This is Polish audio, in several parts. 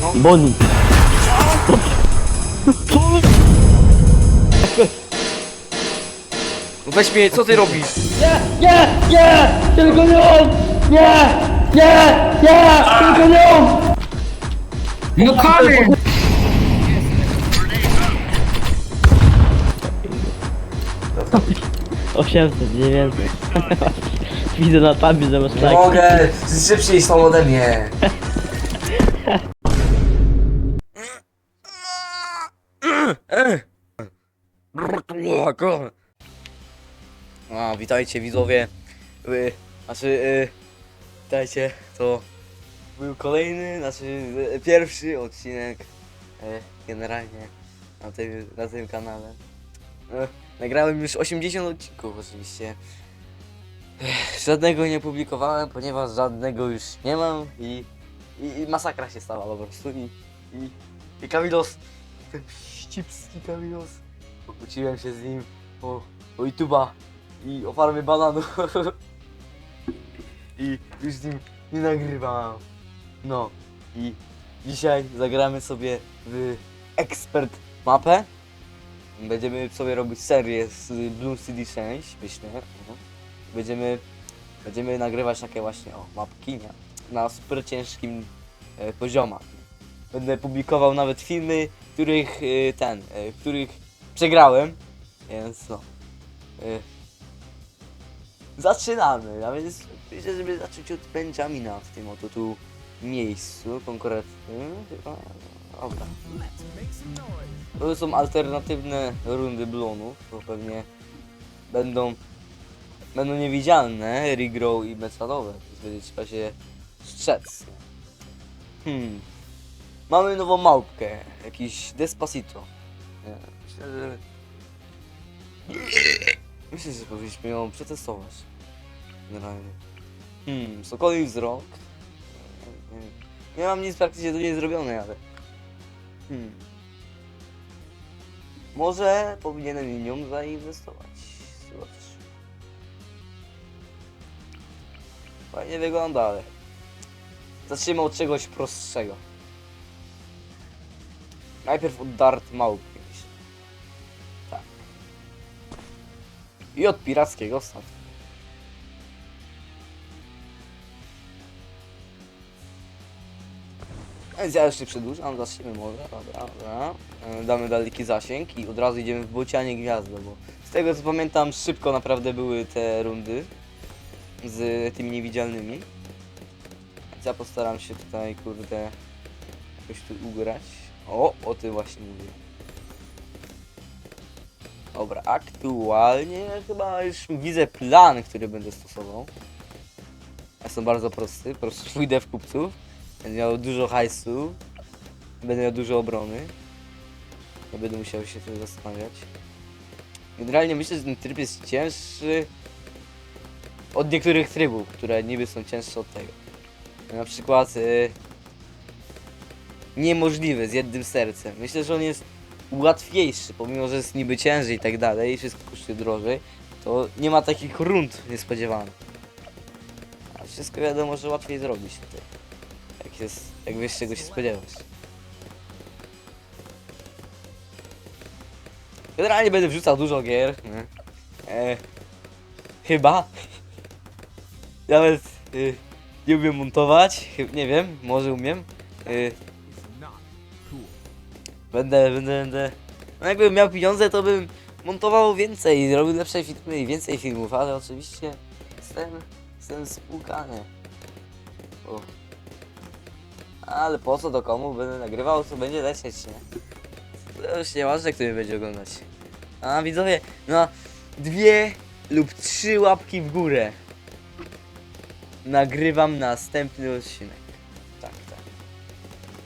Boni. Weź mnie, co ty robisz? Nie, nie, nie! Tylko nie on! Nie! Nie! Nie! Tylko nie on! No kamy! 800, 900. Widzę na tabie, że masz Nie tak. mogę! Szybciej są ode mnie! A, witajcie widzowie. Wy, znaczy, y, witajcie, to był kolejny, znaczy y, pierwszy odcinek y, generalnie na tym, na tym kanale. Y, nagrałem już 80 odcinków oczywiście. Żadnego nie publikowałem, ponieważ żadnego już nie mam i, i, i masakra się stała po prostu i, i, i Kamilos, ten ścipski Kamilos, pokłóciłem się z nim o, o YouTube'a i o farmie bananów i już z nim nie nagrywam. No i dzisiaj zagramy sobie w ekspert mapę. Będziemy sobie robić serię z Blue CD 6, myślę. No. Będziemy, będziemy nagrywać takie właśnie o, mapki nie? na super ciężkim e, poziomach. Będę publikował nawet filmy, których e, ten, e, których przegrałem, więc no. E, zaczynamy, a więc myślę, żeby zacząć od Benjamina w tym oto tu miejscu konkretnym. Chyba, dobra. To są alternatywne rundy blonów, to pewnie będą będą niewidzialne, regrow i metalowe, więc będzie trzeba się strzec. Hmm. Mamy nową małpkę, jakiś Despacito. Myślę, że... Myślę, że powinniśmy ją przetestować. Generalnie. Hmm, sokoli wzrok. Nie, mam nic praktycznie do niej zrobione, ale... Hmm. Może powinienem w nią zainwestować. Zobacz. Fajnie wygląda, ale... Zacznijmy od czegoś prostszego. Najpierw od dart małpy. I od pirackiego statku. Więc ja już nie przedłużam, zacznijmy może, dobra, dobra. E, Damy daleki zasięg i od razu idziemy w bocianie gwiazdę, bo z tego co pamiętam szybko naprawdę były te rundy z tymi niewidzialnymi. Więc ja postaram się tutaj, kurde, jakoś tu ugrać. O, o tym właśnie mówię. Dobra, aktualnie chyba już widzę plan, który będę stosował. Jest on bardzo prosty, po prostu pójdę w kupców. Będę miał dużo hajsu. Będę miał dużo obrony. Nie będę musiał się tu zastanawiać. Generalnie myślę, że ten tryb jest cięższy od niektórych trybów, które niby są cięższe od tego. Na przykład y, niemożliwy z jednym sercem. Myślę, że on jest łatwiejszy, pomimo że jest niby ciężej i tak dalej, i wszystko kosztuje drożej, to nie ma takich rund niespodziewanych. A wszystko wiadomo, że łatwiej zrobić tutaj. Jak jest, jak wiesz czego się spodziewać. Generalnie będę wrzucał dużo gier. Nie? E, chyba. Nawet y, nie umiem montować. Nie wiem, może umiem. Y, będę, będę, będę. No jakbym miał pieniądze, to bym montował więcej, robił lepsze filmy i więcej filmów, ale oczywiście jestem, jestem spłukany. O. Ale po co do komu będę nagrywał, co będzie lecieć, nie? To już nieważne, kto mnie będzie oglądać. A widzowie, no dwie lub trzy łapki w górę. Nagrywam następny odcinek. Tak, tak.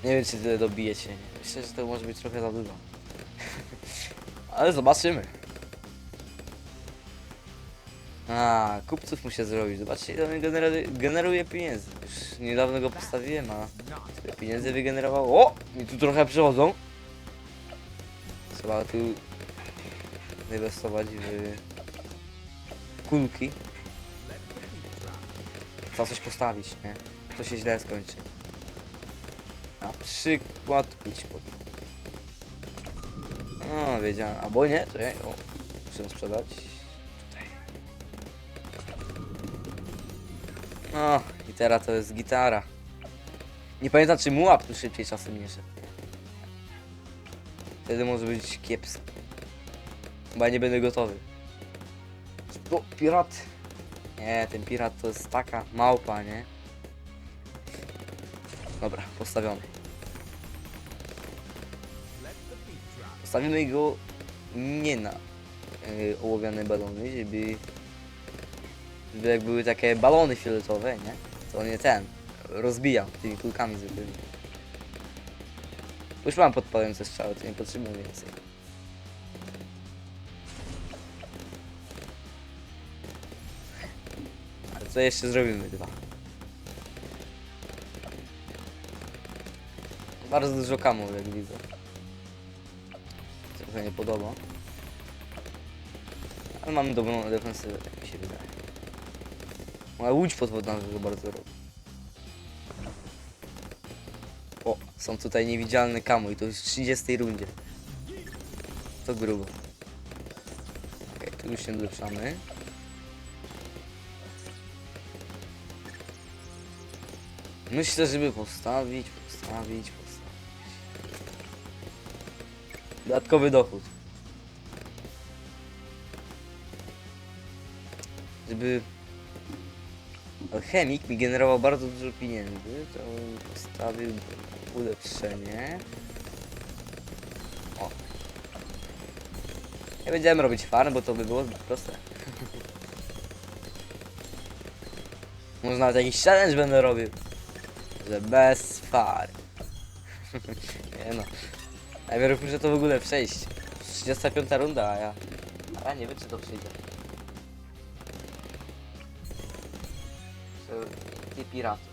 Nie wiem, czy tyle dobijecie. Myślę, że to może być trochę za dużo. Ale zobaczymy. A, kupców muszę zrobić. Zobaczcie, ile on generuje, generuje pieniędzy. Już niedawno go postawiłem, a tyle pieniędzy wygenerowało. O! I tu trochę przychodzą. Trzeba tu zainwestować w kulki. Trzeba coś postawić, nie? To się źle skończy. A. przykład idź pod. No, wiedziałem. Albo nie, ja. O, muszę sprzedać. Tutaj. No, i teraz to jest gitara. Nie pamiętam, czy mułap tu szybciej czasem nie szedł. Wtedy może być kiepsko. Chyba nie będę gotowy. O, pirat. Nie, ten pirat to jest taka małpa, nie? Dobra, postawiony. Postawimy go nie na yy, ołowiane balony, żeby, żeby jak były takie balony fioletowe, nie? To on je ten rozbijał tymi kulkami zwykłymi. Już mam podpalające strzały, to nie potrzebuję więcej. Ale co jeszcze zrobimy dwa? Bardzo dużo kamów, jak widzę. Trochę nie podoba. Ale mamy dobrą defensywę, tak mi się wydaje. Moja łódź podwodna tego bardzo robi. O, są tutaj niewidzialne kamo i to już w 30 rundzie. To grubo. Okej, tu już się ulepszamy. Myślę, żeby postawić, postawić, Dodatkowy dochód. Żeby alchemik mi generował bardzo dużo pieniędzy, to postawił ulepszenie. O. Nie będziemy robić farm, bo to by było zbyt proste. Może nawet jakiś challenge będę robił. Że bez farm. nie no. Najpierw muszę to w ogóle przejść. 35 runda, a ja... A ja nie wiem czy to przyjdzie. Ty piratów.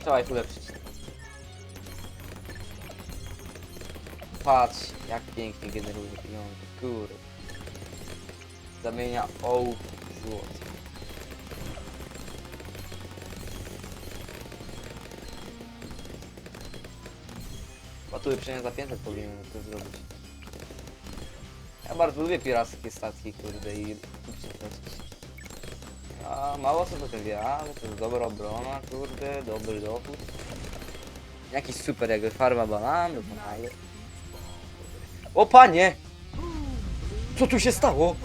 Trzeba ich ulepszyć. Patrz, jak pięknie generuje pieniądze, kurde. Zamienia ołów w złoto. Tu ulepszenia za 500 powinienem to zrobić. Ja bardzo lubię pirackie statki, kurde, i kupcie też. A mało co do tego wie, ale to jest dobra obrona, kurde, dobry dochód. Jakiś super jakby farma bananów, no ale... O panie! Co tu się stało?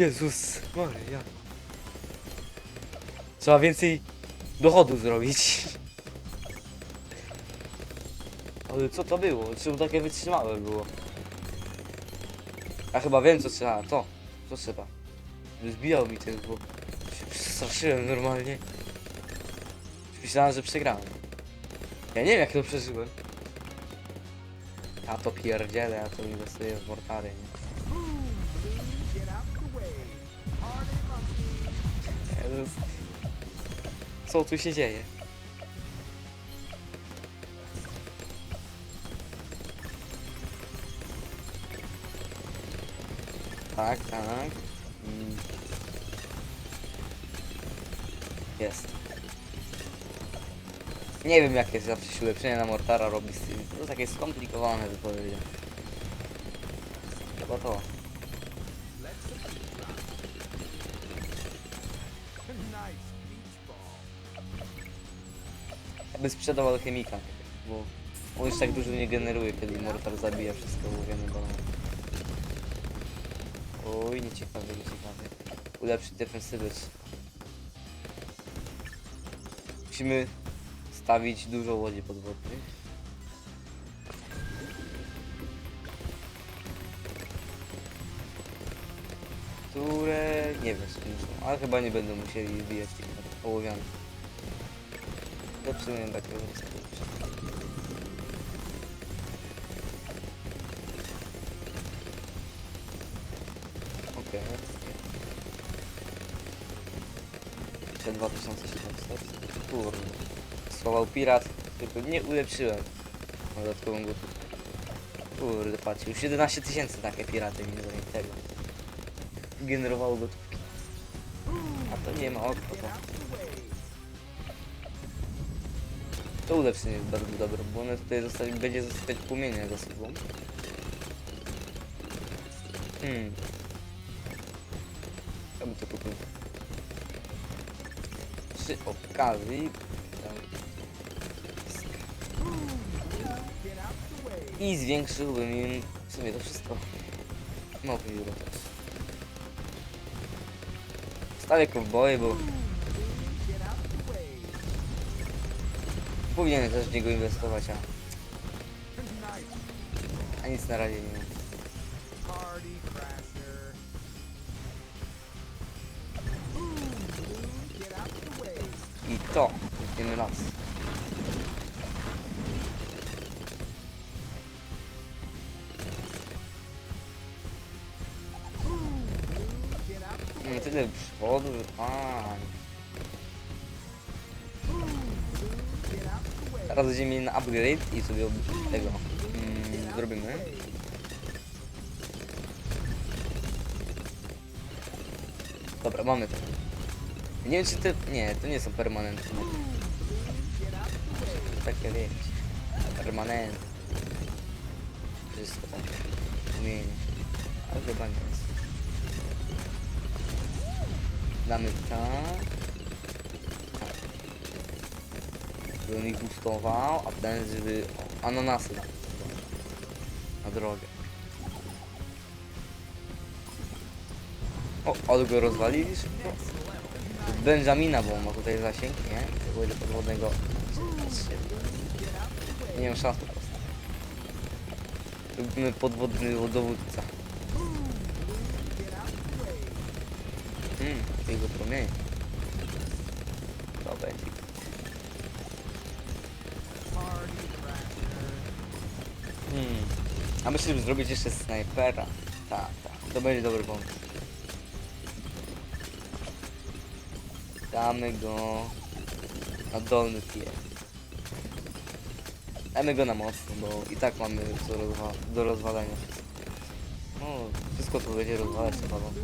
Jezus Maria. Trzeba więcej dochodu zrobić. Ale co to było? Czemu takie wytrzymałe było? Ja chyba wiem co trzeba, to. Co trzeba? Zbijał mi ten, bo się przestraszyłem normalnie. Myślałem, że przegrałem. Ja nie wiem jak to przeżyłem. Ja to pierdzielę, ja to inwestuję w mortary, nie? Co tu się dzieje? Tak, tak. Mm. Jest. Nie wiem jakie zawsze się ulepszenie na Mortara robi z tym. To takie skomplikowane wypowiedzi. Chyba to. Bym sprzedał alchemika, bo on już tak dużo nie generuje, kiedy Mortar zabija wszystko łowione balony. Oj, nieciekawe, nieciekawe. Ulepszyć defensywę. Musimy stawić dużo łodzi podwodnych. Które nie wiem są, ale chyba nie będą musieli wbijać tych ołowianych. Lepszy nie tak jest. Okej. Jeszcze 2700. Kurde. Schował pirat, tylko nie ulepszyłem. Dodatkową gotówkę. Kurde, patrz, już 11 tysięcy takie piraty mi tego. Generowało gotówki. A to nie ma oko to. Ulepszenie jest bardzo dobre, bo one tutaj zostali, będzie zostawiać płomienie za sobą. Hmm. Ja bym to kupił. Przy okazji... I zwiększyłbym im w sumie to wszystko. Mało euro. Stawię kowboje, bo... Powinienem też w niego inwestować, a... A nic na razie nie mam. I to, jedziemy las. Nie tyle przodu, fajnie. Teraz będziemy mieli na upgrade i sobie ob- tego mm, zrobimy. Dobra, mamy to. Nie wiem czy te... Nie, to nie są permanentne. Takie wiecie. Permanent. Wszystko tak. Umienie. Ale chyba nie jest. Damy tak. On ich gustował, a ten. O, ananasy. Na drogę. O, ale go rozwalili szybko. Benjamina, bo on ma tutaj zasięg, nie? Tego ile podwodnego. Nie mam szans po prostu. Robimy podwodny dowódca. Hmm, jego promień. To będzie. Hmm. A myślę, żeby zrobić jeszcze snajpera. Tak, tak. To będzie dobry pomysł. Damy go na dolny tier. Damy go na mocno, bo i tak mamy co do rozwalenia. No, wszystko tu będzie rozwalać to balon.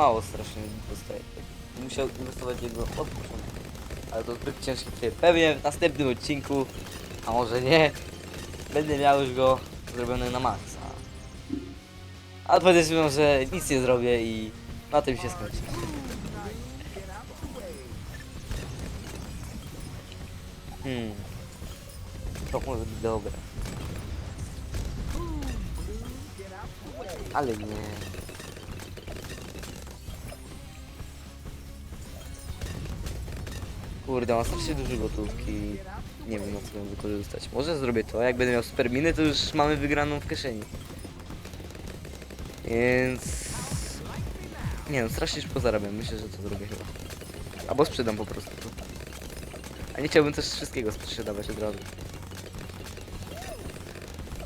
Mało strasznie dostaje. Musiał inwestować jego od. Ale to zbyt ciężki tryb. Pewnie w następnym odcinku, a może nie, będę miał już go zrobiony na maksa. A podejrzewam, że nic nie zrobię i na tym się skończy. Hmm. To może być dobre. Ale nie. Kurde, mam strasznie dużo gotówki. Nie wiem na co ją wykorzystać. Może zrobię to, jak będę miał super miny, to już mamy wygraną w kieszeni. Więc... Nie no, strasznie szybko zarabiam. Myślę, że to zrobię chyba. Albo sprzedam po prostu. A nie chciałbym też wszystkiego sprzedawać od razu.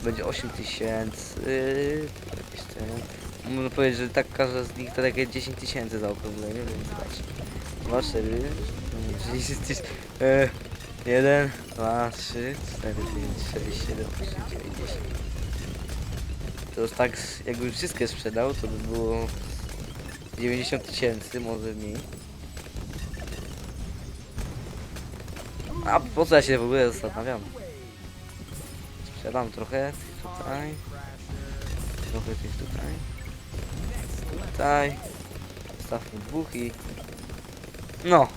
Będzie 8 tysięcy. Jeszcze. Można powiedzieć, że tak każda z nich to takie 10 tysięcy za okrąglenie, więc patrz. 2, 4, 10 tysięcy. E, 1, 2, 3, 4, 5, 6, 7, 8, 9, 10. To już tak, jakbym wszystkie sprzedał, to by było 90 tysięcy, może mniej. A po co ja się w ogóle zastanawiam? Sprzedam trochę tutaj. Trochę tych tutaj. Tutaj. Stawmy dwóch i... No.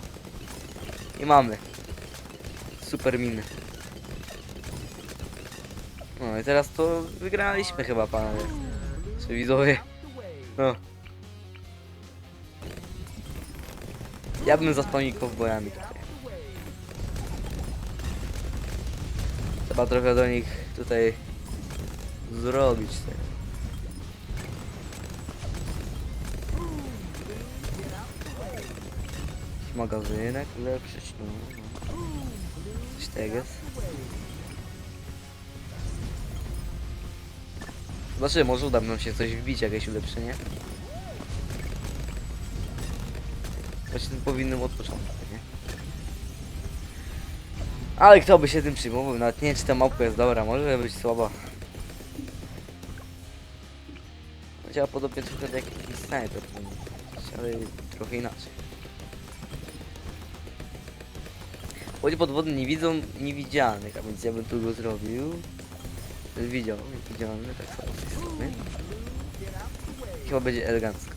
I mamy. Super miny. No i teraz to wygraliśmy chyba panowie. Czy widzowie? No. Ja bym zaspełnił kowbojami tutaj. Trzeba trochę do nich tutaj zrobić tego. Magazynek ulepszyć, no. no. Coś tego jest. Zobaczymy, może uda nam się coś wbić, jakieś ulepszenie. Właśnie tym powinnym od początku, nie? Ale kto by się tym przyjmował? Nawet nie czy ta małpka jest dobra, może być słaba. Działa podobnie trochę jak jakiś snajper, ale trochę inaczej. Łodzi podwodne nie widzą niewidzialnych, a więc ja bym tu go zrobił. Widział, niewidzialny, tak samo z tej strony. Chyba będzie elegancko.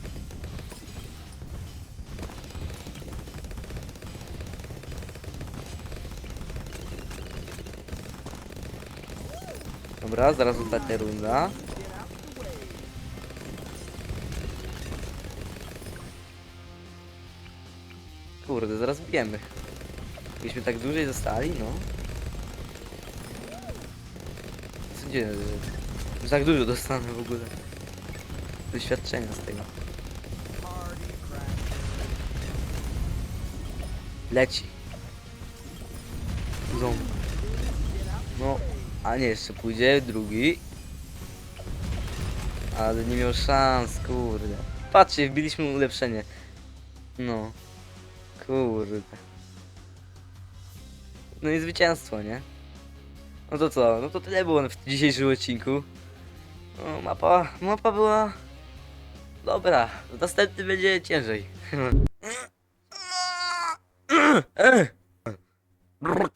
Dobra, zaraz ostatnia runda. Kurde, zaraz bijemy. Byśmy tak dłużej zostali, no. Sądziłem, że, że tak dużo dostanę w ogóle. Doświadczenia z tego. Leci. Ząb. No, a nie, jeszcze pójdzie drugi. Ale nie miał szans, kurde. Patrzcie, wbiliśmy ulepszenie. No. Kurde. No i zwycięstwo, nie? No to co? No to tyle było w dzisiejszym odcinku. No, mapa, mapa była... Dobra, w następnym będzie ciężej. Brrr,